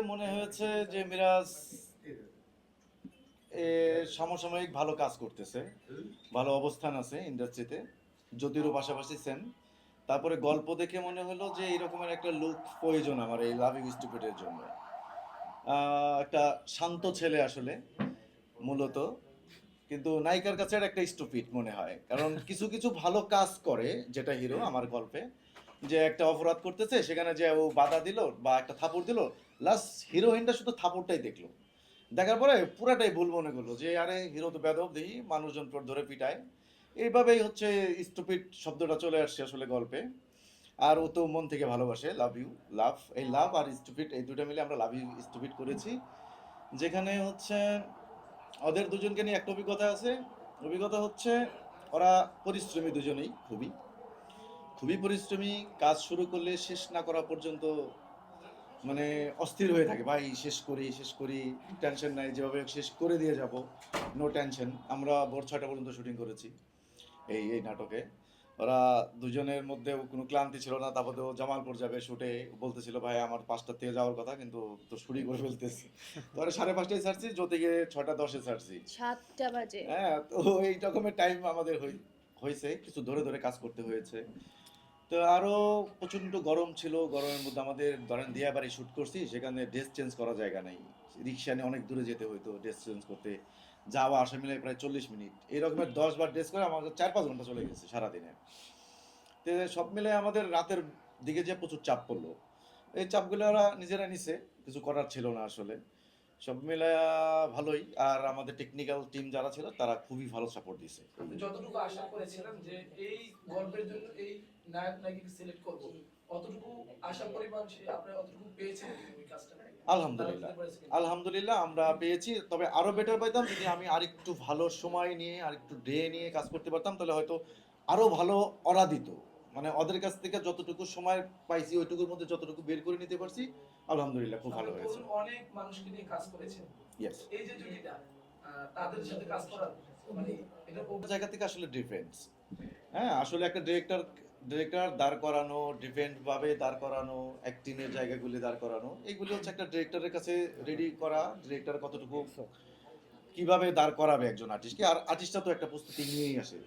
মনে হয়েছে যে মিরাজ সমসাময়িক ভালো কাজ করতেছে। ভালো অবস্থান আছে ইন্ডাস্ট্রিতে। যদিও পাশাপাশি সেম। তারপরে গল্প দেখে মনে হলো যে এরকমের একটা লুক প্রয়োজন আমার এই লাভ ইউ স্টুপিডের জন্য। একটা শান্ত ছেলে আসলে, মূলত। কিন্তু নায়িকার কাছে একটা স্টুপিড মনে হয়। কারণ কিছু কিছু ভালো কাজ করে, যেটা হিরো আমার গল্পে। যে একটা অপরাধ করতেছে, সেখানে যে ও বাধা দিল বা একটা থাপড় দিল লাস্ট হিরোইনটা শুধু থাপড়টাই দেখল। দেখার পরে পুরাটাই ভুল মনে করল যে, আরে হিরো তো বেদব দেখি মানুষজন ধরে পিটায়। এইভাবেই হচ্ছে স্টুপিড শব্দটা চলে আসছে আসলে গল্পে। আর ও তো মন থেকে ভালোবাসে লাভ ইউ লাভ এই লাভ আর স্টুপিড এই দুটো মিলে আমরা লাভ ইউ স্টুপিড করেছি। যেখানে হচ্ছে ওদের দুজনকে নিয়ে একটা অভিজ্ঞতা আছে। অভিজ্ঞতা হচ্ছে ওরা পরিশ্রমী দুজনেই, খুবই। খুবই পরিশ্রমী, কাজ শুরু করলে শেষ না করা পর্যন্ত মানে অস্থির হয়ে থাকে ভাই শেষ করি শেষ করি টেনশন নাই যেভাবে শেষ করে দিয়ে যাব নো টেনশন আমরা ভোর ছয়টা পর্যন্ত শুটিং করেছি এই এই নাটকে। ওরা দুজনের মধ্যে কোনো ক্লান্তি ছিল না তারপরে ও জামালপুর যাবে শুটে বলতেছিল ভাই আমার পাঁচটার থেকে যাওয়ার কথা কিন্তু তো শুরু করে ফেলতেছি। তো সাড়ে পাঁচটায় ছাড়ছি যদি গিয়ে ছটা দশে ছাড়ছি। সাতটা বাজে। হ্যাঁ তো এই রকমের টাইম আমাদের হই- হয়েছে কিছু ধরে ধরে কাজ করতে হয়েছে। তো আরও প্রচণ্ড গরম ছিল, গরমের মধ্যে আমাদের ধরেন দিয়া বাড়ি শুট করছি, সেখানে ড্রেস চেঞ্জ করা জায়গা নাই। রিক্সা নিয়ে অনেক দূরে যেতে হইতো ড্রেস চেঞ্জ করতে। যাওয়া, আসা মিলে প্রায় চল্লিশ মিনিট। এই রকমের দশ বার ড্রেস করে আমাদের চার পাঁচ ঘণ্টা চলে গেছে সারাদিনে। তো সব মিলে আমাদের রাতের দিকে যে প্রচুর চাপ পড়ল, এই চাপগুলো ওরা নিজেরা নিছে, কিছু করার ছিল না আসলে। সব মিলে ভালোই। আর আমাদের টেকনিক্যাল টিম যারা ছিল তারা খুবই ভালো সাপোর্ট আপনি যতটুকু আশা করেছিলেন যে এই গল্পের জন্য এই নায়ক সিলেক্ট করব। অতটুকু আশা পরিমাণ আপনি অতটুকু পেয়েছেন আলহামদুলিল্লাহ? আলহামদুলিল্লাহ আমরা পেয়েছি। তবে আরও বেটার পাইতাম যদি আমি আরেকটু ভালো সময় নিয়ে আরেকটু ডে নিয়ে কাজ করতে পারতাম তাহলে হয়তো আরও ভালো অরা দিত মানে ওদের কাছ থেকে যতটুকু সময় পাইছি ওইটুকুর মধ্যে যতটুকু বের করে নিতে পারছি আলহামদুলিল্লাহ খুব ভালো হয়েছে। অনেক মানুষকে নিয়ে কাজ করেছেন। ইয়েস এই যে জুটিটা তাদের সাথে কাজ করার মানে এটা জায়গা থেকে আসলে ডিফেন্স হ্যাঁ আসলে একটা ডিরেক্টর ডিরেক্টর দাঁড় করানো ডিফেন্ট ভাবে দাঁড় করানো অ্যাক্টিংয়ের জায়গাগুলি দাঁড় করানো এগুলি হচ্ছে একটা ডিরেক্টরের কাছে রেডি করা ডিরেক্টর কতটুকু কীভাবে দাঁড় করাবে একজন আর্টিস্টকে আর আর্টিস্টটা তো একটা প্রস্তুতি নিয়েই আসে।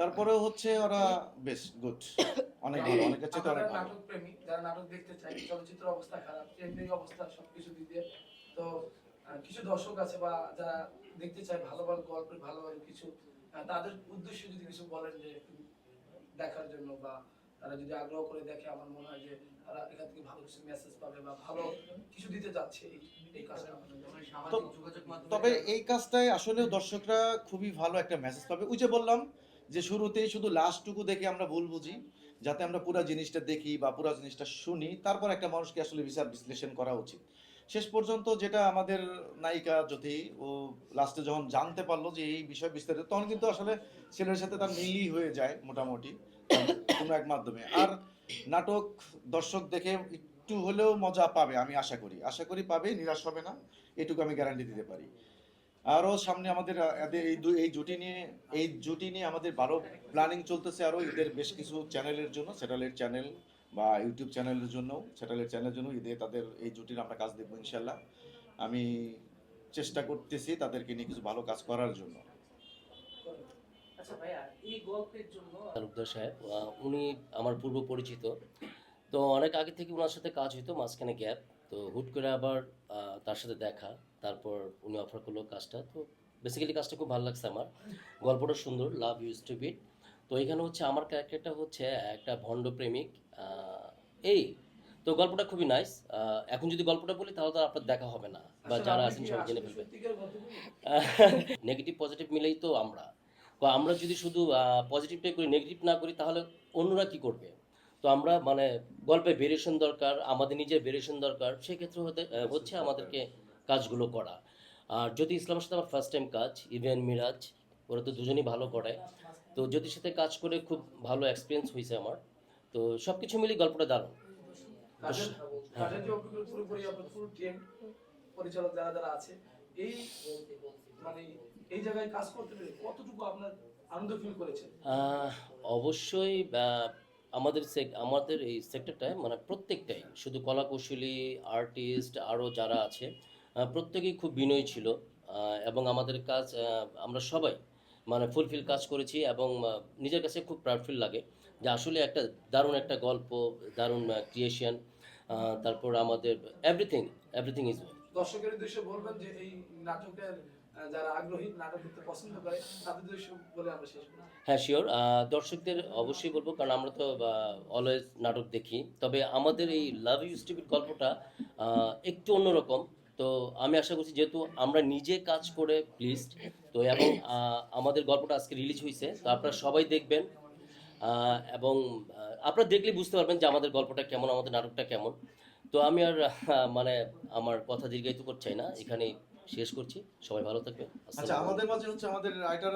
তারপরেও হচ্ছে ওরা বেশ গুড অনেক ভালো অনেক কাছে তো অনেক ভালো। নাটক প্রেমী যারা নাটক দেখতে চায় চলচ্চিত্র অবস্থা খারাপ এমনি অবস্থা সবকিছু দিয়ে। তো কিছু দর্শক আছে বা যারা দেখতে চায় ভালো ভালো গল্পের ভালো ভালো কিছু তাদের উদ্দেশ্যে যদি কিছু বলেন যে দেখার জন্য বা তারা যদি আগ্রহ করে দেখে আমার মনে হয় যে তারা এখান থেকে ভালো কিছু মেসেজ পাবে বা ভালো কিছু দিতে যাচ্ছে এই এই কাজটা তবে এই কাজটাই আসলে দর্শকরা খুবই ভালো একটা মেসেজ পাবে। ওই যে বললাম যে শুরুতেই শুধু লাস্টটুকু দেখে আমরা ভুল বুঝি, যাতে আমরা পুরো জিনিসটা দেখি বা পুরো জিনিসটা শুনি, তারপর একটা মানুষকে আসলে বিচার বিশ্লেষণ করা উচিত। শেষ পর্যন্ত যেটা আমাদের নায়িকা যদি ও লাস্টে যখন জানতে পারল যে এই বিষয় বিস্তারিত, তখন কিন্তু আসলে ছেলের সাথে তার মিলই হয়ে যায় মোটামুটি, কোনো এক মাধ্যমে। আর নাটক দর্শক দেখে একটু হলেও মজা পাবে, আমি আশা করি। আশা করি পাবে, নিরাশ হবে না, এটুকু আমি গ্যারান্টি দিতে পারি। আরও সামনে আমাদের এই এই জুটি নিয়ে এই জুটি নিয়ে আমাদের ভালো প্ল্যানিং চলতেছে আরও ঈদের বেশ কিছু চ্যানেলের জন্য স্যাটেলাইট চ্যানেল বা ইউটিউব চ্যানেলের জন্য স্যাটেলাইট চ্যানেলের জন্য ঈদে তাদের এই জুটির আমরা কাজ দেখব ইনশাল্লাহ আমি চেষ্টা করতেছি তাদেরকে নিয়ে কিছু ভালো কাজ করার জন্য। আচ্ছা ভাইয়া এই গল্পের জন্য তালুকদার সাহেব উনি আমার পূর্ব পরিচিত তো অনেক আগে থেকে ওনার সাথে কাজ হইতো মাঝখানে গ্যাপ তো হুট করে আবার তার সাথে দেখা তারপর উনি অফার করল কাজটা। তো বেসিক্যালি কাজটা খুব ভালো লাগছে আমার। গল্পটা সুন্দর লাভ ইউ স্টুপিড তো এখানে হচ্ছে আমার ক্যারেক্টারটা হচ্ছে একটা ভণ্ড প্রেমিক এই। তো গল্পটা খুবই নাইস এখন যদি গল্পটা বলি তাহলে তো আপনার দেখা হবে না। বা যারা আছেন কি সবাই জেনে ফেলবে? নেগেটিভ পজিটিভ মিলেই তো আমরা। তো আমরা যদি শুধু পজিটিভটাই করি নেগেটিভ না করি তাহলে অন্যরা কি করবে? তো আমরা মানে গল্পে ভেরিয়েশন দরকার আমাদের নিজের ভেরিয়েশন দরকার সেক্ষেত্রে হতে হচ্ছে আমাদেরকে কাজগুলো করা। আর যদি ইসলামের সাথে আমার ফার্স্ট টাইম কাজ ইভেন মিরাজ ওরা তো দুজনই ভালো করে। তো জ্যোতির সাথে কাজ করে খুব ভালো এক্সপিরিয়েন্স হয়েছে আমার। তো সব কিছু মিলিয়ে গল্পটা দারুণ। কাজের কাজের যে অভিজ্ঞতা পুরোপুরি আপনার পুরো টিম পরিচালক যারা যারা আছে এই মানে এই জায়গায় কাজ করতে পেরে কতটুকু আপনার আনন্দ ফিল করেছেন? অবশ্যই আমাদের আমাদের এই সেক্টরটায় মানে প্রত্যেকটাই, শুধু কলাকুশলী আর্টিস্ট আরও যারা আছে প্রত্যেকেই খুব বিনয়ী ছিল এবং আমাদের কাজ আমরা সবাই মানে ফুলফিল কাজ করেছি এবং নিজের কাছে খুব প্রাউড ফিল লাগে যে আসলে একটা দারুণ একটা গল্প, দারুণ ক্রিয়েশন তারপর আমাদের এভরিথিং এভরিথিং ইজ দর্শকের উদ্দেশ্যে বলবেন যে এই নাটকের হ্যাঁ শিওর দর্শকদের অবশ্যই বলব, কারণ আমরা তো অলওয়েজ নাটক দেখি। তবে আমাদের এই লাভ ইউ স্টুপিড গল্পটা একটু অন্যরকম। তো আমি আশা করছি যেহেতু আমরা নিজে কাজ করে প্লিজড তো এবং আমাদের গল্পটা আজকে রিলিজ হয়েছে, তো আপনারা সবাই দেখবেন। এবং আপনারা দেখলে বুঝতে পারবেন যে আমাদের গল্পটা কেমন, আমাদের নাটকটা কেমন। তো আমি আর মানে আমার কথা দীর্ঘায়িত চাই না। এখানেই শেষ করছি। সবাই ভালো থাকবেন। আচ্ছা আমাদের মাঝে হচ্ছে আমাদের রাইটার